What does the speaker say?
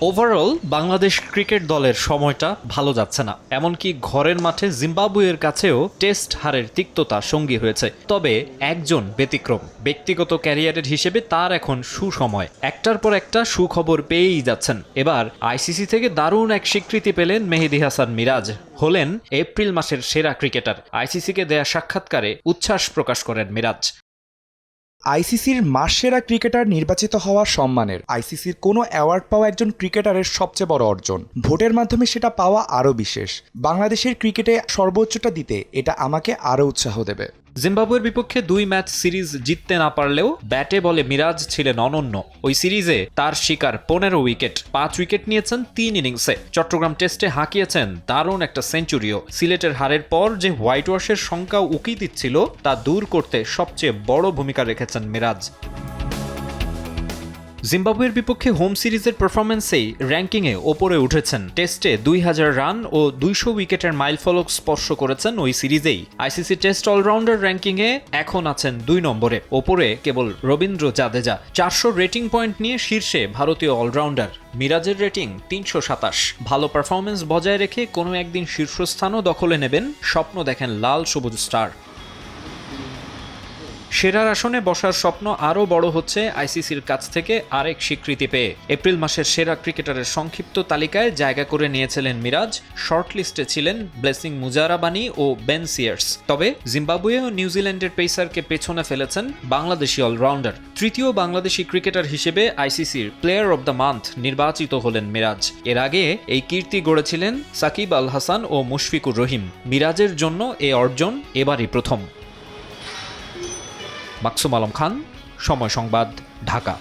Overall Bangladesh cricket দলের সময়টা ভালো যাচ্ছে না। এমনকি ঘরের মাঠে জিম্বাবুয়ের কাছেও টেস্ট হারের তিক্ততা সঙ্গী হয়েছে। তবে একজন ব্যতিক্রম, ব্যক্তিগত ক্যারিয়ারের হিসেবে তার এখন সুসময়। একটার পর একটা সুখবর পেয়েই যাচ্ছেন। এবার আইসিসি থেকে দারুণ এক স্বীকৃতি পেলেন মেহেদি হাসান মিরাজ। হলেন এপ্রিল মাসের সেরা ক্রিকেটার। আইসিসিকে দেয়া সাক্ষাৎকারে উচ্ছ্বাস প্রকাশ করেন মিরাজ। আইসিসির মাসসেরা ক্রিকেটার নির্বাচিত হওয়া সম্মানের, আইসিসির কোনো অ্যাওয়ার্ড পাওয়া একজন ক্রিকেটারের সবচেয়ে বড় অর্জন। ভোটের মাধ্যমে সেটা পাওয়া আরও বিশেষ। বাংলাদেশের ক্রিকেটে সর্বোচ্চটা দিতে এটা আমাকে আরও উৎসাহ দেবে। জিম্বাবুয়ের বিপক্ষে দুই ম্যাচ সিরিজ জিততে না পারলেও ব্যাটে বলে মিরাজ ছিলেন অনন্য। ওই সিরিজে তার শিকার পনেরো উইকেট, পাঁচ উইকেট নিয়েছেন তিন ইনিংসে। চট্টগ্রাম টেস্টে হাঁকিয়েছেন দারুণ একটা সেঞ্চুরিও। সিলেটের হারের পর যে হোয়াইট ওয়াশের শঙ্কা উকি দিচ্ছিল, তা দূর করতে সবচেয়ে বড় ভূমিকা রেখেছেন মিরাজ। জিম্বাবুয়ের বিপক্ষে হোম সিরিজের পারফরমেন্সেই র্যাঙ্কিংয়ে ওপরে উঠেছেন। টেস্টে দুই হাজার রান ও দুইশো উইকেটের মাইলফলক স্পর্শ করেছেন ওই সিরিজেই। আইসিসি টেস্ট অলরাউন্ডার র্যাঙ্কিংয়ে এখন আছেন দুই নম্বরে। ওপরে কেবল রবীন্দ্র জাদেজা। চারশো রেটিং পয়েন্ট নিয়ে শীর্ষে ভারতীয় অলরাউন্ডার মিরাজের রেটিং তিনশো সাতাশ। ভালো পারফরমেন্স বজায় রেখে কোনো একদিন শীর্ষস্থানও দখলে নেবেন স্বপ্ন দেখেন লাল সবুজ স্টার। সেরার আসনে বসার স্বপ্ন আরও বড় হচ্ছে আইসিসির কাছ থেকে আরেক স্বীকৃতি পেয়ে। এপ্রিল মাসের সেরা ক্রিকেটারের সংক্ষিপ্ত তালিকায় জায়গা করে নিয়েছিলেন মিরাজ, শর্টলিস্টে ছিলেন ব্লেসিং মুজারাবানি ও বেন সিয়ার্স। তবে জিম্বাবুয়ে ও নিউজিল্যান্ডের পেসারকে পেছনে ফেলেছেন বাংলাদেশি অলরাউন্ডার। তৃতীয় বাংলাদেশি ক্রিকেটার হিসেবে আইসিসির প্লেয়ার অব দ্য মান্থ নির্বাচিত হলেন মিরাজ। এর আগে এই কীর্তি গড়েছিলেন সাকিব আল হাসান ও মুশফিকুর রহিম। মিরাজের জন্য এ অর্জন এবারই প্রথম। মাকসুম আলম খান সময় সংবাদ ঢাকা।